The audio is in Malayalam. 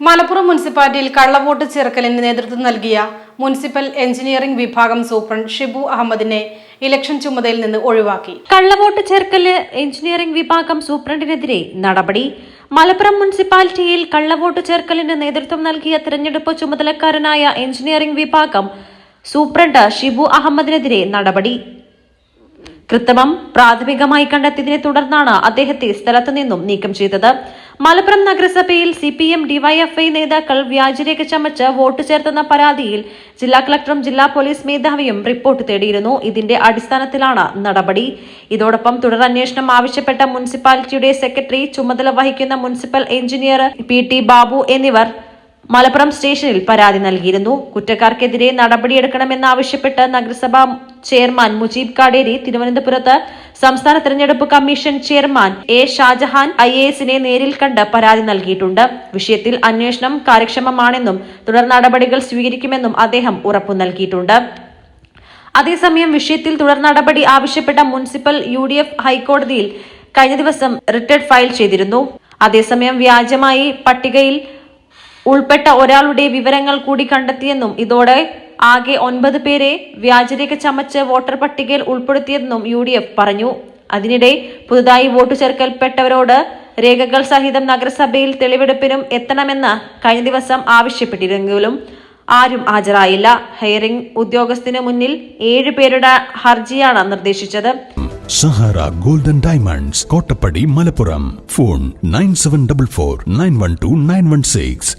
മലപ്പുറം മുനിസിപ്പാലിറ്റിയിൽ കള്ളവോട്ട് ചേർക്കലിന് നേതൃത്വം നൽകിയ മുനിസിപ്പൽ എഞ്ചിനീയറിംഗ് വിഭാഗം സൂപ്രണ്ട് ഷിബു അഹമ്മദിനെ ഇലക്ഷൻ ചുമതലയിൽ നിന്ന് ഒഴിവാക്കി. കള്ളവോട്ട് ചേർക്കൽ എഞ്ചിനീയറിംഗ് വിഭാഗം സൂപ്രണ്ടിനെതിരെ നടപടി. മലപ്പുറം മുനിസിപ്പാലിറ്റിയിൽ കള്ളവോട്ട് ചേർക്കലിന് നേതൃത്വം നൽകിയ തെരഞ്ഞെടുപ്പ് ചുമതലക്കാരനായ എഞ്ചിനീയറിംഗ് വിഭാഗം സൂപ്രണ്ട് ഷിബു അഹമ്മദിനെതിരെ നടപടി. കൃത്രിമം പ്രാഥമികമായി കണ്ടെത്തിയതിനെ തുടർന്നാണ് അദ്ദേഹത്തെ സ്ഥലത്തു നിന്നും നീക്കം ചെയ്തത്. മലപ്പുറം നഗരസഭയിൽ സി പി എം ഡിവൈഎഫ്ഐ നേതാക്കൾ വ്യാജരേഖ ചമച്ച് വോട്ട് ചേർത്തെന്ന പരാതിയിൽ ജില്ലാ കളക്ടറും ജില്ലാ പോലീസ് മേധാവിയും റിപ്പോർട്ട് തേടിയിരുന്നു. ഇതിന്റെ അടിസ്ഥാനത്തിലാണ് നടപടി. ഇതോടൊപ്പം തുടരന്വേഷണം ആവശ്യപ്പെട്ട മുനിസിപ്പാലിറ്റിയുടെ സെക്രട്ടറി ചുമതല വഹിക്കുന്ന municipal engineer P T Babu എന്നിവർ മലപ്പുറം സ്റ്റേഷനിൽ പരാതി നൽകിയിരുന്നു. കുറ്റക്കാർക്കെതിരെ നടപടിയെടുക്കണമെന്നാവശ്യപ്പെട്ട് നഗരസഭാ ചെയർമാൻ മുജീബ് കാടേരി തിരുവനന്തപുരത്ത് സംസ്ഥാന തെരഞ്ഞെടുപ്പ് commission chairman A Shajahan I A എസിനെ നേരിൽ കണ്ട് പരാതി നൽകിയിട്ടുണ്ട്. വിഷയത്തിൽ അന്വേഷണം കാര്യക്ഷമമാണെന്നും തുടർ നടപടികൾ സ്വീകരിക്കുമെന്നും അദ്ദേഹം ഉറപ്പു നൽകിയിട്ടുണ്ട്. അതേസമയം വിഷയത്തിൽ തുടർ നടപടി ആവശ്യപ്പെട്ട മുനിസിപ്പൽ യു ഡി എഫ് ഹൈക്കോടതിയിൽ കഴിഞ്ഞ ദിവസം റിട്ടേർഡ് ഫയൽ ചെയ്തിരുന്നു. അതേസമയം വ്യാജമായി പട്ടികയിൽ ഉൾപ്പെട്ട ഒരാളുടെ വിവരങ്ങൾ കൂടി കണ്ടെത്തിയെന്നും ഇതോടെ ആകെ ഒൻപത് പേരെ വ്യാജരേഖ ചമച്ച് വോട്ടർ പട്ടികയിൽ ഉൾപ്പെടുത്തിയെന്നും യു പറഞ്ഞു. അതിനിടെ പുതുതായി വോട്ട് ചേർക്കൽപ്പെട്ടവരോട് രേഖകൾ സഹിതം നഗരസഭയിൽ തെളിവെടുപ്പിനും എത്തണമെന്ന് കഴിഞ്ഞ ദിവസം ആവശ്യപ്പെട്ടിരുന്നെങ്കിലും ആരും ഹാജരായില്ല. ഹയറിംഗ് ഉദ്യോഗസ്ഥന് മുന്നിൽ ഏഴ് പേരുടെ ഹർജിയാണ് നിർദ്ദേശിച്ചത്. Sahara golden diamonds Kottappadi Malappuram. Phone nine seven double four nine one two nine one six.